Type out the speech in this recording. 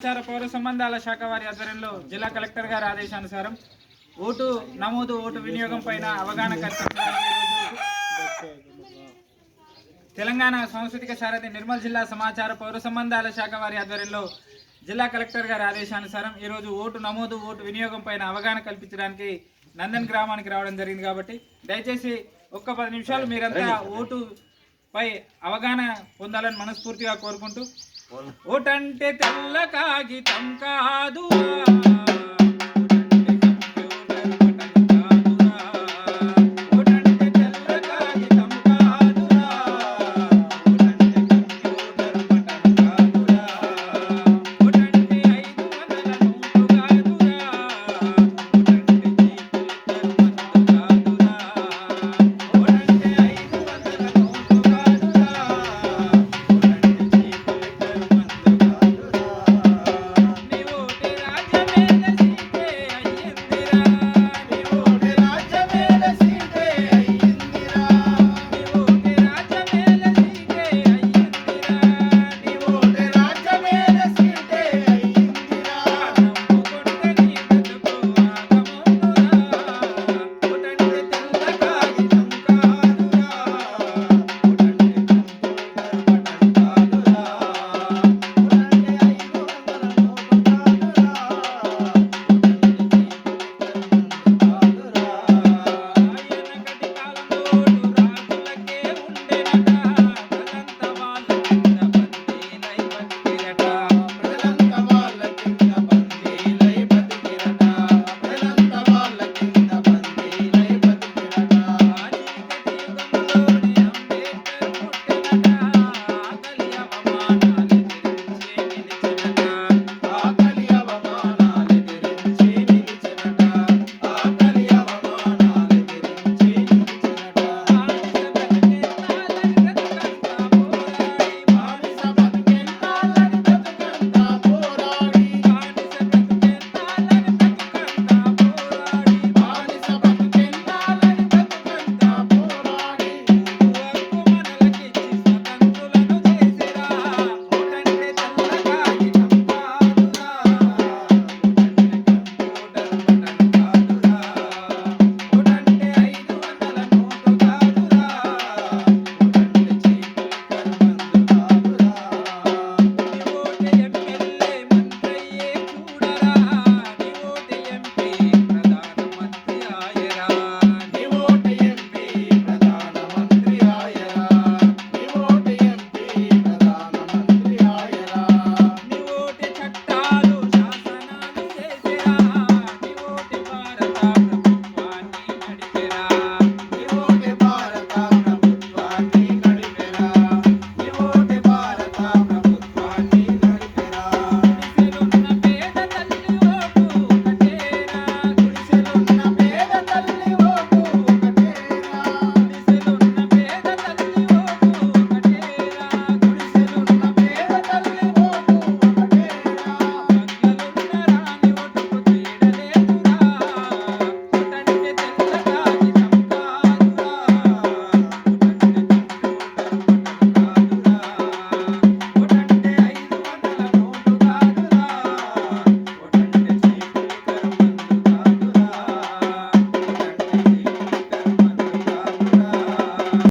సమాచార పౌర సంబంధాల శాఖ వారి ఆధ్వర్యంలో జిల్లా కలెక్టర్ గారి ఆదేశానుసారం ఓటు నమోదు ఓటు వినియోగం పైన అవగాహన తెలంగాణ సాంస్కృతిక సారథి నిర్మల్ జిల్లా సమాచార పౌర సంబంధాల శాఖ వారి ఆధ్వర్యంలో జిల్లా కలెక్టర్ గారి ఆదేశానుసారం ఈరోజు ఓటు నమోదు ఓటు వినియోగం పైన అవగాహన కల్పించడానికి నందన్ గ్రామానికి రావడం జరిగింది కాబట్టి దయచేసి ఒక్క పది నిమిషాలు మీరంతా ఓటు పై అవగాహన పొందాలని మనస్ఫూర్తిగా కోరుకుంటూ ఓటంటే తెల్ల కాగితం కాదు